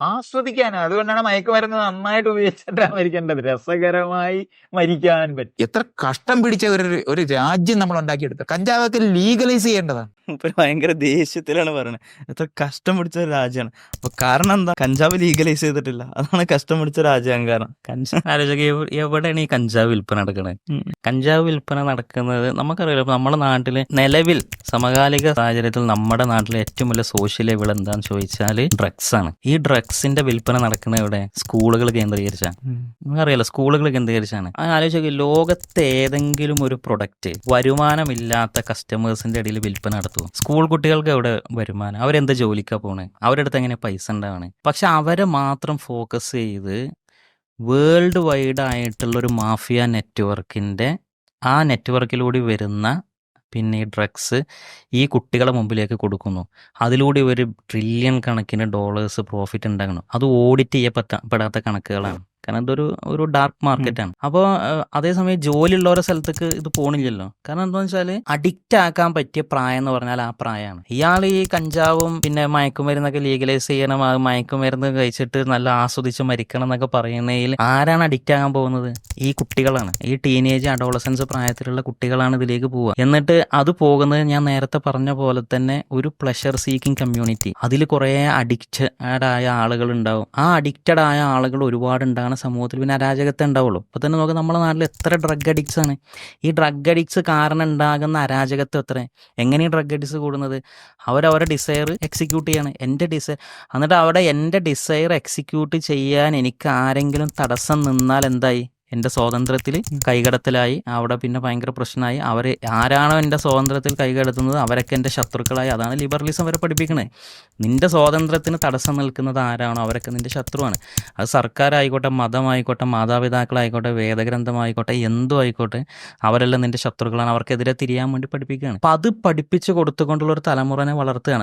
ആസ്വദിക്കാനാ അതുകൊണ്ടാണ് മയക്കുമരുന്ന് നന്നായിട്ട് ഉപയോഗിച്ചിട്ടാണ് മരിക്കേണ്ടത് രസകരമായി മരിക്കാൻ പറ്റും. എത്ര കഷ്ടം പിടിച്ച ഒരു ഒരു രാജ്യം നമ്മൾ ഉണ്ടാക്കിയെടുത്ത കഞ്ചാവൊക്കെ ലീഗലൈസ് ചെയ്യേണ്ടതാണ്. മൂപ്പര് ഭയങ്കര ദേഷ്യത്തിലാണ് പറയുന്നത് എത്ര കഷ്ടം പിടിച്ച ഒരു രാജ്യമാണ് അപ്പൊ കാരണം എന്താ? കഞ്ചാവ് ലീഗലൈസ് ചെയ്തിട്ടില്ല. അതാണ് കഷ്ടം പിടിച്ച രാജ്യം കാരണം. കഞ്ചാവ് എവിടെയാണ് ഈ കഞ്ചാവ് വിൽപ്പന നടക്കുന്നത് കഞ്ചാവ് വിൽപ്പന നടക്കുന്നത് നമുക്കറിയാലോ നമ്മുടെ നാട്ടിൽ നിലവിൽ സമകാലിക സാഹചര്യത്തിൽ നമ്മുടെ നാട്ടിലെ ഏറ്റവും വലിയ സോഷ്യൽ ലെവൽ എന്താന്ന് ചോദിച്ചാൽ ഡ്രഗ്സ് ആണ്. ഈ ഡ്രഗ്സിന്റെ വിൽപ്പന നടക്കുന്നത് ഇവിടെ സ്കൂളുകൾ കേന്ദ്രീകരിച്ചാണ്. നമുക്കറിയാലോ സ്കൂളുകൾ കേന്ദ്രീകരിച്ചാണ്. ആലോചിക്കുക ലോകത്തെ ഏതെങ്കിലും ഒരു പ്രൊഡക്റ്റ് വരുമാനമില്ലാത്ത കസ്റ്റമേഴ്സിന്റെ ഇടയിൽ വിൽപ്പന നടത്തും. സ്കൂൾ കുട്ടികൾക്ക് എവിടെ വരുമാനം? അവരെന്ത് ജോലിക്കാ പോണേ? അവരുടെ അടുത്ത് എങ്ങനെ പൈസ ഉണ്ടാവണേ? പക്ഷെ അവരെ മാത്രം ഫോക്കസ് ചെയ്ത് വേൾഡ് വൈഡ് ആയിട്ടുള്ള ഒരു മാഫിയ നെറ്റ്വർക്കിന്റെ ആ നെറ്റ്വർക്കിലൂടെ വരുന്ന പിന്നെ ഈ ഡ്രഗ്സ് ഈ കുട്ടികളെ മുമ്പിലേക്ക് കൊടുക്കുന്നു. അതിലൂടെ ഒരു ട്രില്യൺ കണക്കിന് ഡോളേഴ്സ് പ്രോഫിറ്റ് ഉണ്ടാകണം അത് ഓഡിറ്റ് ചെയ്യപ്പെട്ട പെടാത്ത കണക്കുകളാണ്. കാരണം ഇതൊരു ഒരു ഡാർക്ക് മാർക്കറ്റാണ് അപ്പോൾ അതേസമയം ഓരോ സ്ഥലത്തേക്ക് ഇത് പോണില്ലല്ലോ. കാരണം എന്താണെന്ന് വെച്ചാൽ അഡിക്റ്റ് ആക്കാൻ പറ്റിയ പ്രായം എന്ന് പറഞ്ഞാൽ ആ പ്രായമാണ്. ഇയാൾ ഈ കഞ്ചാവും പിന്നെ മയക്കുമരുന്നൊക്കെ ലീഗലൈസ് ചെയ്യണം അത് മയക്കുമരുന്ന് കഴിച്ചിട്ട് നല്ല ആസ്വദിച്ച് മരിക്കണം എന്നൊക്കെ പറയുന്നതിൽ ആരാണ് അഡിക്റ്റ് ആകാൻ പോകുന്നത്? ഈ കുട്ടികളാണ്. ഈ ടീനേജ് അഡോളസൻസ് പ്രായത്തിലുള്ള കുട്ടികളാണ് ഇതിലേക്ക് പോവുക. എന്നിട്ട് അത് പോകുന്നത് ഞാൻ നേരത്തെ പറഞ്ഞ പോലെ തന്നെ ഒരു പ്ലഷർ സീക്കിംഗ് കമ്മ്യൂണിറ്റി അതിൽ കുറേ അഡിക്റ്റഡ് ആയ ആളുകൾ ഉണ്ടാവും. ആ അഡിക്റ്റഡ് ആയ ആളുകൾ ഒരുപാട് ഉണ്ടാകുന്ന സമൂഹത്തിൽ പിന്നെ അരാജകത്തെ ഉണ്ടാവുള്ളൂ. അപ്പോൾ തന്നെ നോക്കാം നമ്മുടെ നാട്ടിൽ എത്ര ഡ്രഗ് അഡിക്ട്സ് ആണ്. ഈ ഡ്രഗ് അഡിക്ട്സ് കാരണം ഉണ്ടാകുന്ന അരാജകത്വം എത്ര എങ്ങനെ ഈ ഡ്രഗ് അഡിക്ട്സ് കൂടുന്നത്? അവരവരുടെ ഡിസയർ എക്സിക്യൂട്ട് ചെയ്യാണ്. എന്റെ ഡിസയർ എന്നിട്ട് അവിടെ എന്റെ ഡിസയർ എക്സിക്യൂട്ട് ചെയ്യാൻ എനിക്ക് ആരെങ്കിലും തടസ്സം നിന്നാൽ എന്തായി? എന്റെ സ്വാതന്ത്ര്യത്തിൽ കൈകടത്തലായി അവിടെ പിന്നെ ഭയങ്കര പ്രശ്നമായി. അവർ ആരാണോ എന്റെ സ്വാതന്ത്ര്യത്തിൽ കൈകടത്തുന്നത് അവരൊക്കെ എന്റെ ശത്രുക്കളായി. അതാണ് ലിബറലിസം വരെ പഠിപ്പിക്കുന്നത് നിന്റെ സ്വാതന്ത്ര്യത്തിന് തടസ്സം നിൽക്കുന്നത് ആരാണോ അവരൊക്കെ നിന്റെ ശത്രുവാണ്. അത് സർക്കാരായിക്കോട്ടെ മതമായിക്കോട്ടെ മാതാപിതാക്കളായിക്കോട്ടെ വേദഗ്രന്ഥമായിക്കോട്ടെ എന്തും ആയിക്കോട്ടെ അവരെല്ലാം നിന്റെ ശത്രുക്കളാണ്. അവർക്കെതിരെ തിരിയാൻ വേണ്ടി പഠിപ്പിക്കുകയാണ്. അപ്പോൾ അത് പഠിപ്പിച്ച് കൊടുത്തുകൊണ്ടുള്ള ഒരു തലമുറനെ വളർത്തുകയാണ്.